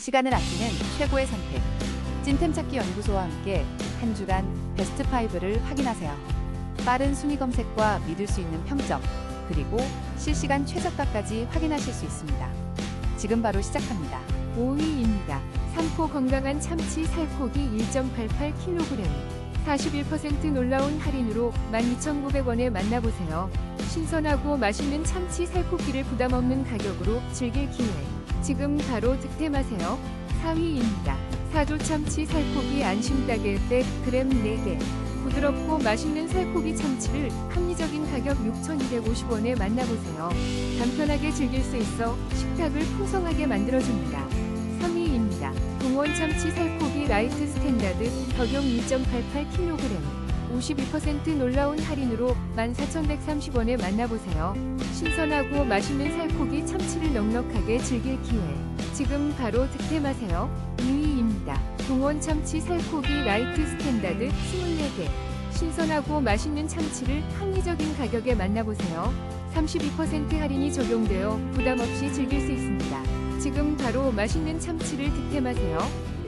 시간을 아끼는 최고의 선택. 찐템 찾기 연구소와 함께 한 주간 베스트 5를 확인하세요. 빠른 순위 검색과 믿을 수 있는 평점, 그리고 실시간 최저가까지 확인하실 수 있습니다. 지금 바로 시작합니다. 5위입니다. 삼포 건강한 참치 살코기 1.88kg. 41% 놀라운 할인으로 12,900원에 만나보세요. 신선하고 맛있는 참치 살코기를 부담 없는 가격으로 즐길 기회. 지금 바로 득템하세요. 4위입니다. 사조 참치 살코기 안심 따게 100g 4개. 부드럽고 맛있는 살코기 참치를 합리적인 가격 6,250원에 만나보세요. 간편하게 즐길 수 있어 식탁을 풍성하게 만들어줍니다. 3위입니다. 동원 참치 살코기 라이트 스탠다드 적용 1.88kg. 52% 놀라운 할인으로 14,130원에 만나보세요. 신선하고 맛있는 살코기 참치를 넉넉하게 즐길 기회. 지금 바로 득템하세요. 2위입니다. 동원 참치 살코기 라이트 스탠다드 24개. 신선하고 맛있는 참치를 합리적인 가격에 만나보세요. 32% 할인이 적용되어 부담 없이 즐길 수 있습니다. 지금 바로 맛있는 참치를 득템하세요.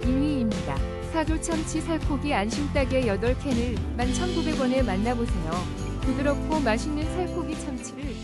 2위입니다. 사조 참치 살코기 안심 따개 8캔을 11,900원에 만나보세요. 부드럽고 맛있는 살코기 참치를